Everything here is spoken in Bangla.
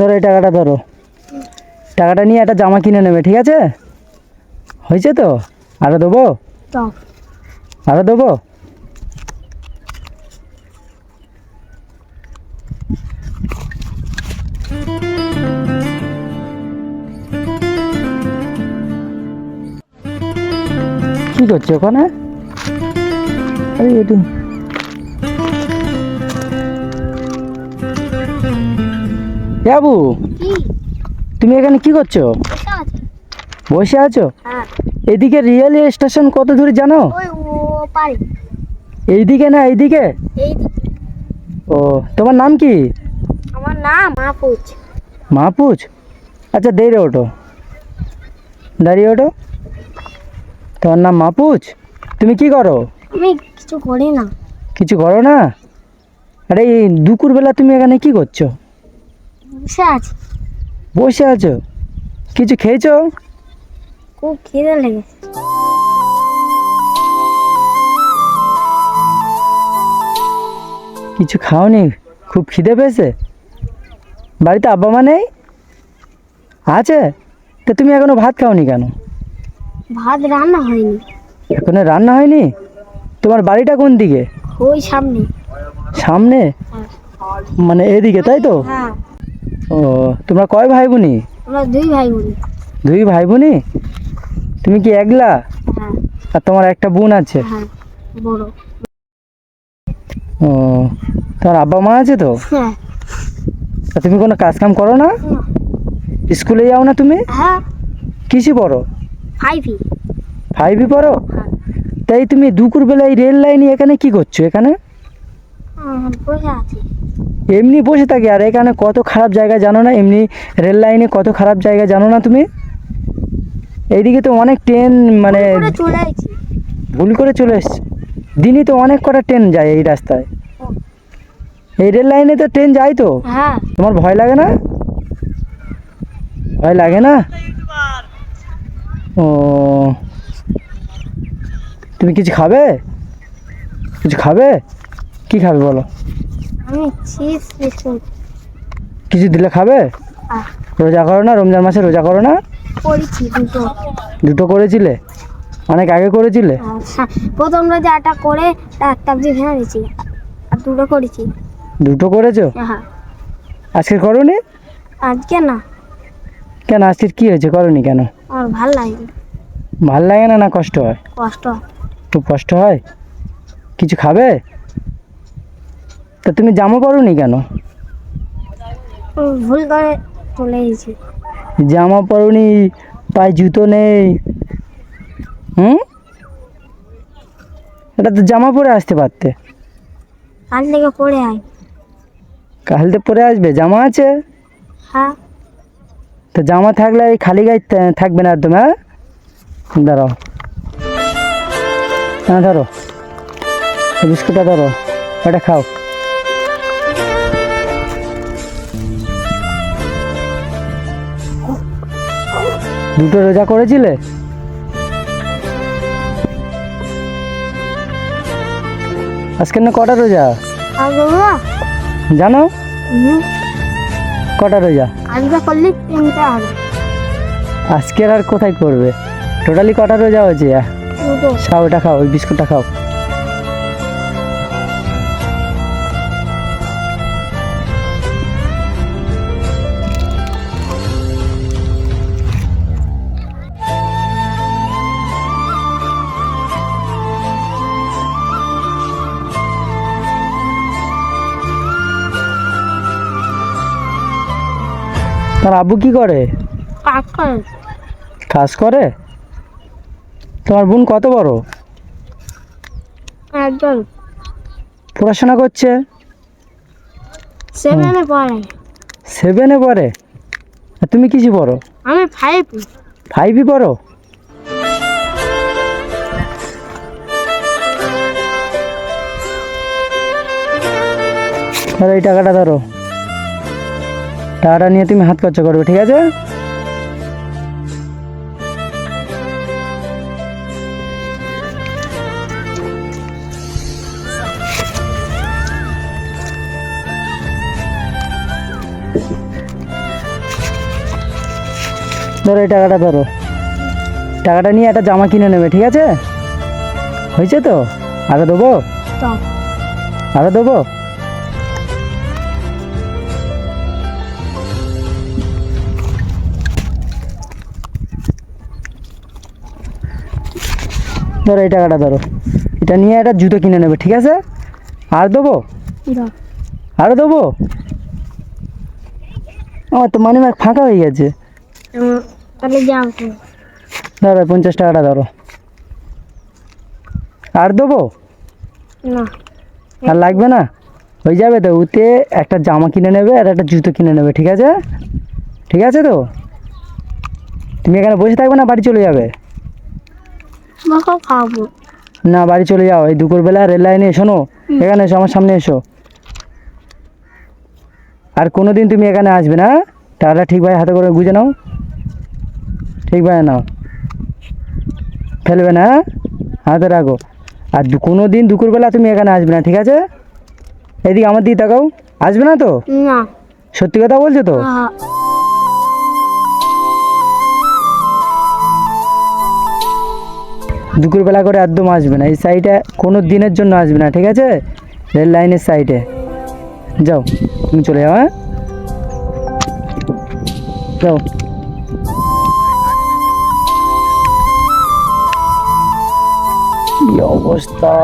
ধরো এই টাকাটা ধরো। টাকাটা নিয়ে একটা জামা কিনে নেবে ঠিক আছে? হয়েছে তো? আরও দেবো? তো আরও দেবো? কি করছ ওখানে? আরে এটু বাবু তুমি এখানে কি করছ? বসে আছো। হ্যাঁ। এদিকে রিয়েল স্টেশন কত দূরে জানো? এইদিকে না এইদিকে? ও তোমার নাম কি? আমার নাম মাহফুজ। মাহপুজ আচ্ছা দেরে ওঠো। দাঁড়িয়ে ওঠো। তোমার নাম মাহপুজ তুমি কি করো? আমি কিছু করি না। কিছু করো না? আরে দুপুরবেলা তুমি এখানে কি করছ? বসে আছি। বসে আছো? কিছু খেয়েছো? খুব খিদে লেগেছে। কিছু খাওনি? খুব খিদে পেয়েছে? বাড়িতে আব্বা মা নেই? আছে? তা তুমি এখনও ভাত খাওনি কেন? ভাত রান্না হয়নি। এখনও রান্না হয়নি? তোমার বাড়িটা কোন দিকে? ওই সামনে। সামনে? হ্যাঁ। মানে এদিকে তাই তো? হ্যাঁ। ও তোমরা কয় ভাই বোনি আমরা দুই ভাই বোন দুই ভাই বোনি তুমি কি একলা? হ্যাঁ। আর তোমার একটা বোন আছে? হ্যাঁ বড়। ও তোমার আব্বা মা আছে তো? হ্যাঁ। তুমি কোনো কাজ কাম করো না? স্কুলে যাও না তুমি? হ্যাঁ। কিসে পড়ো? ফাইভই ফাইভে পড়ো? হ্যাঁ। তাই তুমি দুপুরবেলা এই রেল লাইনে এখানে কি করছ এখানে? বসে আছি। এমনি বসে থাকি আর এখানে কত খারাপ জায়গা জানো না? এমনি রেল লাইনে কত খারাপ জায়গা জানো না তুমি? এইদিকে তো অনেক ট্রেন মানে ভুল করে চলে এসছে। দিনই তো অনেক কটা ট্রেন যায় এই রাস্তায়। এই রেল লাইনে তো ট্রেন যায় তো? হ্যাঁ। তোমার ভয় লাগে না? ভয় লাগে না? ও। তুমি কিছু খাবে? কিছু খাবে? কি খাবে বলো? আমি চিপস বিস্কুট কিছু দিলে খাবে? রোজা করো না রমজান মাসে রোজা করো না? করেছি দুটো। দুটো করেছিলে? অনেক আগে করেছিলে? প্রথম রোজে আটা করে একটা ভেঙে আর দুটো করেছি। দুটো করেছ? হ্যাঁ। আজকে করোনি? আজকে না। কেন আজকের কি হয়েছে? করোনি কেন? আমার ভালো লাগে ভালো লাগে না না কষ্ট হয়? কষ্ট হয়। খুব কষ্ট হয়? কিছু খাবে? তা তুমি জামা পরো নি কেন ভুল করে চলে এসেছি জামা পরোনি পায়ে জুতো নেই। হুম? এটা তো জামা পরে আসতে পারতে। কাল থেকে পড়ে আয়। কাল তো পরে আসবে জামা আছে? হ্যাঁ। তো জামা থাকলে খালি গায়ে থাকবে না একদম হ্যাঁ? দাঁড়াও হ্যাঁ ধরো। বিস্কুটটা ধরো এটা খাও। দুটো রোজা করেছিলে? আজকে না কটা রোজা? জানো? কটা রোজা? আজকে করলে তিনটা হবে। আজকের আর কোথায় করবে? টোটালি কটা রোজা হয়েছে? খাও ওই বিস্কুটটা খাও। তার আব্বু কি করে? কাজ করে। তোমার বোন কত বড়? একজন। পড়াশোনা করছে? সেভেনে পড়ে। সেভেনে পড়ে? তুমি কিছু পড়ো? আমি ফাইভ ফাইভই পড়ো? এই টাকাটা ধরো। টাকাটা নিয়ে তুমি হাত খরচা করবে ঠিক আছে? ধরো এই টাকাটা ধরো। টাকাটা নিয়ে একটা জামা কিনে নেবে ঠিক আছে? হয়েছে তো? আরও দেবো? তো আরও দেবো? ধরো এই টাকাটা ধরো। এটা নিয়ে একটা জুতো কিনে নেবে ঠিক আছে? আর দেবো? আরও দেবো? আমার তো মানি ব্যাগ ফাঁকা হয়ে গেছে। তাহলে ধরো পঞ্চাশ টাকাটা ধরো। আর দেবো? আর লাগবে না? হয়ে যাবে তো উতে একটা জামা কিনে নেবে আর একটা জুতো কিনে নেবে ঠিক আছে? ঠিক আছে তো? তুমি এখানে বসে থাকবে না বাড়ি চলে যাবে? তোমাকেও খাওয়াবো। না বাড়ি চলে যাও এই দুপুরবেলা রেল লাইনে এসো নো। এখানে এসো আমার সামনে এসো। আর কোনো দিন তুমি এখানে আসবে না হ্যাঁ? ঠিক ভাই হাতে করে গুজে নাও। ঠিক ভাই নাও। ফেলবে না হ্যাঁ? হাতে রাখো। আর কোনো দিন দুপুরবেলা তুমি এখানে আসবে না ঠিক আছে? এদিকে আমার দিকে তাকাও। আসবে না তো? না। সত্যি কথা বলছো তো? দুপুরবেলা করে একদম আসবে না। এই সাইডে কোনো দিনের জন্য আসবে না, ঠিক আছে? রেল লাইনের সাইডে যাও, তুমি চলে যাও হ্যাঁ? যাও। অবস্থা?